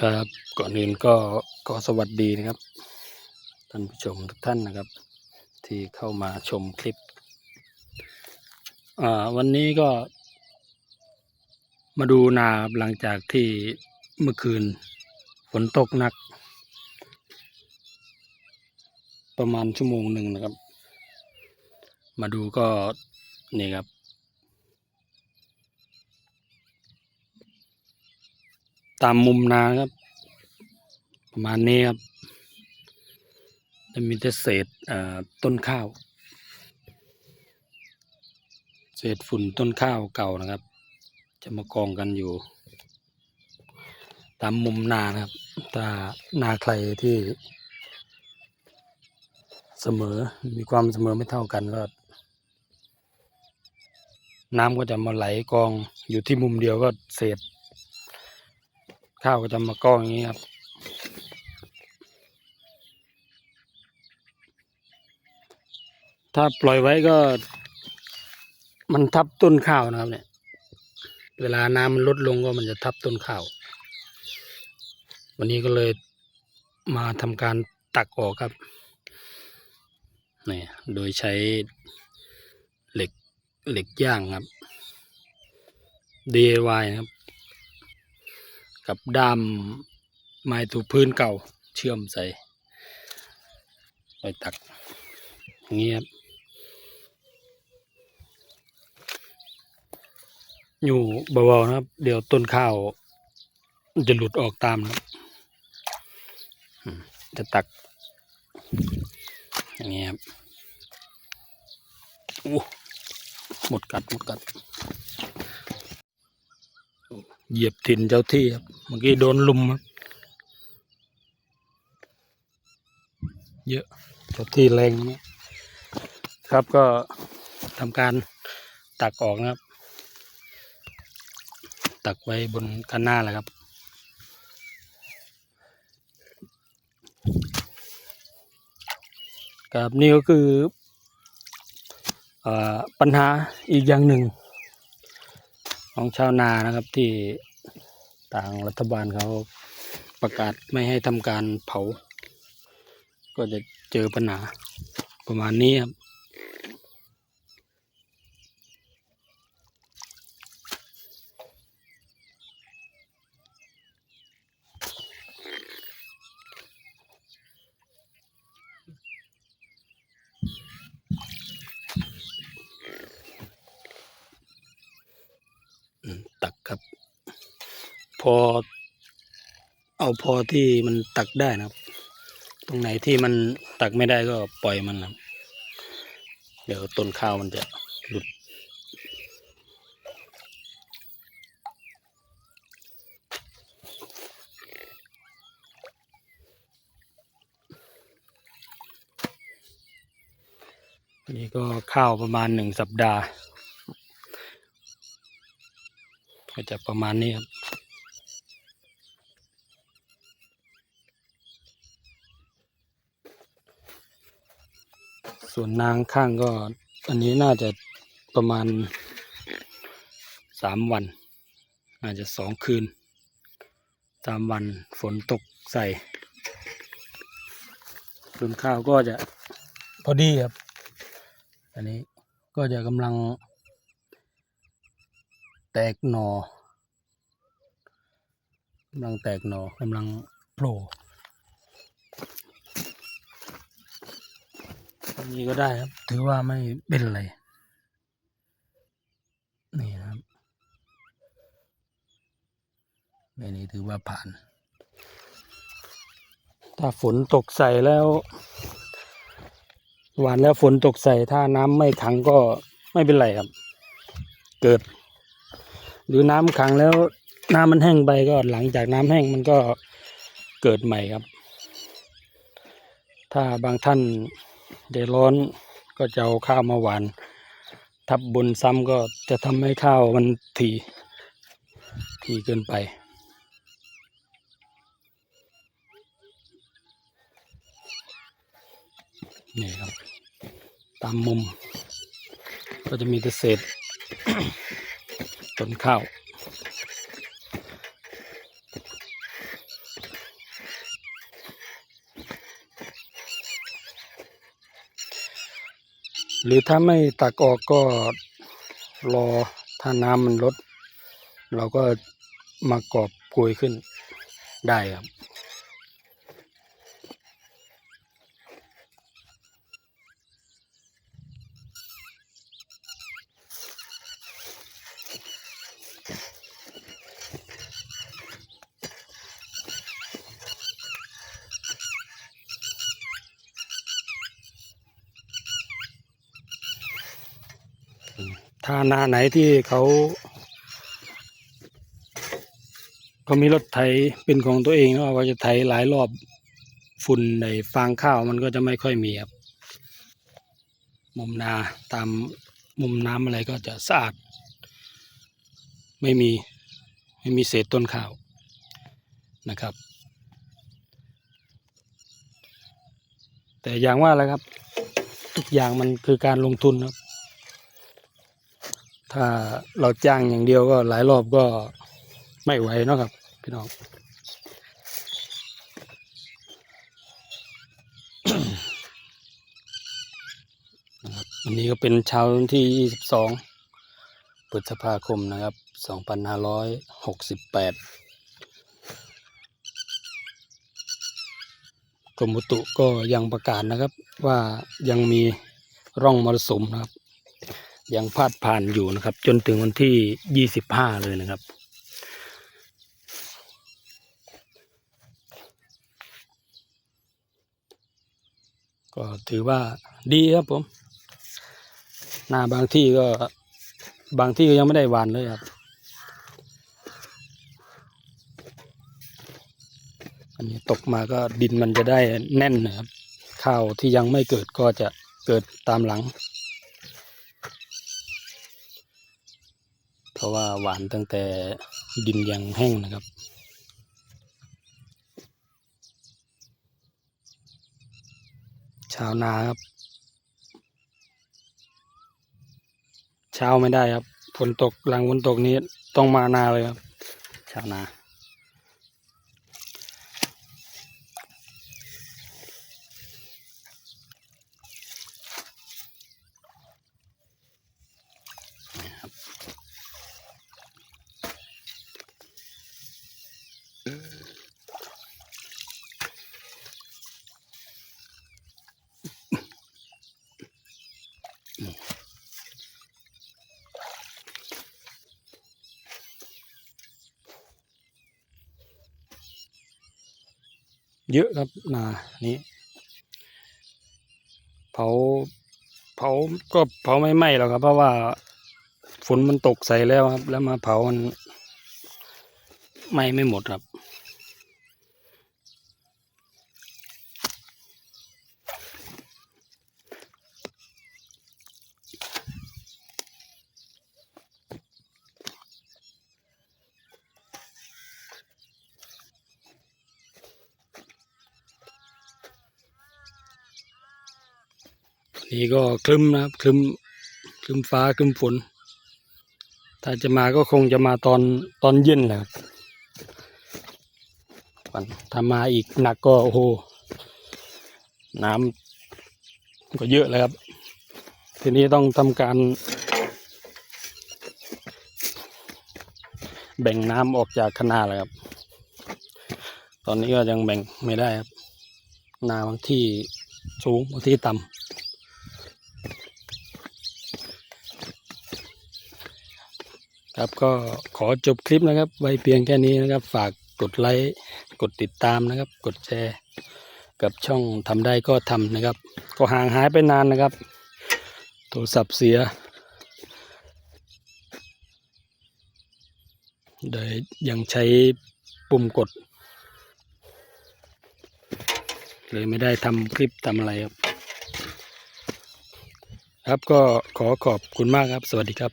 ครับก่อนอื่นก็ขอสวัสดีนะครับ ท่านผู้ชมทุกท่านนะครับ ที่เข้ามาชมคลิป อ่า วันนี้ก็ มาดูนาหลังจากที่เมื่อคืนฝนตกหนัก ประมาณชั่วโมงหนึ่งนะครับ มาดูก็นี่ครับ ตามมุมนาครับ ประมาณนี้ครับ จะมีแต่เศษต้นข้าว เศษฝุ่นต้นข้าวเก่านะครับ จะมากองกันอยู่ ตามมุมนานะครับ ถ้านาใครที่ เสมอมีความเสมอไม่เท่ากันก็น้ำก็จะมาไหลกองอยู่ที่มุมเดียวก็เศษ ข้าวก็จะมากองอย่างนี้ครับ ถ้าปล่อยไว้ก็ มันทับต้นข้าวนะครับ เนี่ย เวลาน้ำมันลดลงก็มันจะทับต้นข้าว วันนี้ก็เลยมาทำการตักออกครับนี่โดยใช้เหล็กเหล็กย่างครับ DIY นะครับ กับดามไม้ถูพื้นเก่าเชื่อมใส่ไปตักอย่างนี้ครับอยู่เบาๆนะครับ เดี๋ยวต้นข้าวมันจะหลุดออกตามนะจะตักอย่างนี้ครับโอ้หมดกัดหมดกัด เหยียบถิ่นเจ้าที่ครับ มื่อกี้โดนลุมครับเยอะเจ้าที่แรงนะครับก็ทำการตักออกนะครับ ตักไว้บนคันหน้าแหละครับ ครับนี่ก็คืออาปัญหาอีกอย่างหนึ่งของชาวนานะครับที่ ทางรัฐบาลเขาประกาศไม่ให้ทำการเผา ก็จะเจอปัญหาประมาณนี้ครับตักครับ พอ เอาพอที่มันตักได้นะครับ ตรงไหนที่มันตักไม่ได้ก็ปล่อยมันนะเดี๋ยวต้นข้าวมันจะหลุดอันนี้ก็ข้าวประมาณหนึ่งสัปดาห์ ก็จะประมาณนี้ครับ ส่วนนางข้างก็ อันนี้น่าจะประมาณสามวัน อาจจะสองคืนสามวันฝนตกใส่ส่วนข้าวก็จะพอดีครับ อันนี้ก็จะกำลัง แตกหนอกำลังแตกหนอกำลังโผล่ นนี้ก็ได้ครับ ถือว่าไม่เป็นไร นี่นะครับอันนี้ถือว่าผ่าน ถ้าฝนตกใส่แล้วหวานแล้วฝนตกใส่ถ้าน้ำไม่ขังก็ไม่เป็นไรครับ เกิด หรือน้ำขังแล้วน้ำมันแห้งไปก็หลังจากน้ำแห้งมันก็เกิดใหม่ครับ ถ้าบางท่าน เดือดร้อนก็จะเอาข้าวมาหวาน ทับบนซ้ำก็จะทำให้ข้าวมันถีถีเกินไป นี่ครับ ตามมุม ก็จะมีแต่เศษต้นข้าว หรือถ้าไม่ตักออกก็รอถ้าน้ำมันลด เราก็มากรอบกลวยขึ้นได้ครับ ถ้านาไหนที่เขาเขามีรถไถเป็นของตัวเองแล้วก็จะไถหลายรอบฝุ่นในฟางข้าวมันก็จะไม่ค่อยมีครับ มุมนาตามมุมน้ำอะไรก็จะสะอาด ไม่มีไม่มีเศษต้นข้าวนะครับ แต่อย่างว่าแหละครับ ทุกอย่างมันคือการลงทุนครับ ถ้าเราจ้างอย่างเดียวก็หลายรอบก็ไม่ไหวเนาะครับ พี่น้องนะครับวันนี้ก็เป็นเช้าวที่ 22พฤษภาคมนะครับ 2568 กรมอุตุก็ยังประกาศนะครับว่ายังมีร่องมรสุมนะครับ ยังพาดผ่านอยู่นะครับ จนถึงวันที่ 25 เลยนะครับ ก็ถือว่าดีครับผม หน้าบางที่ก็บางที่ก็ยังไม่ได้หวานเลยครับ อันนี้ตกมาก็ดินมันจะได้แน่นนะครับ ข้าวที่ยังไม่เกิดก็จะเกิดตามหลัง เพ ราะว่าหวานตั้งแต่ดินยังแห้งนะครับ ชาวนาครับ เช้าไม่ได้ครับฝนตกหลังฝนตกนี้ต้องมานาเลยครับ ชาวนา เยอะครับนานี้ เผาเผาก็เผาไม่ไหม้หรอกครับ เพราะว่าฝนมันตกใส่แล้วครับ แล้วมาเผามันไหม้ไม่หมดครับ นี่ก็คลึ้มนะครับคลึ้มคลึ้มฟ้าคลึ้มฝน ถ้าจะมาก็คงจะมาตอนตอนเย็นแหละครับถ้ามาอีกหนักก็โอ้โหน้ำก็เยอะเลยครับ ทีนี้ต้องทำการแบ่งน้ำออกจากคนาเลยครับ ตอนนี้ก็ยังแบ่งไม่ได้ครับ นาบางที่สูงบางที่ต่ำ ครับก็ขอจบคลิปนะครับ ไว้เพียงแค่นี้นะครับ ฝากกดไลค์กดติดตามนะครับ กดแชร์ กับช่องทำได้ก็ทำนะครับ ก็ห่างหายไปนานนะครับ โทรศัพท์เสียโดยยังใช้ปุ่มกด เลยไม่ได้ทำคลิปทำอะไรครับ ครับก็ขอขอบคุณมากครับ สวัสดีครับ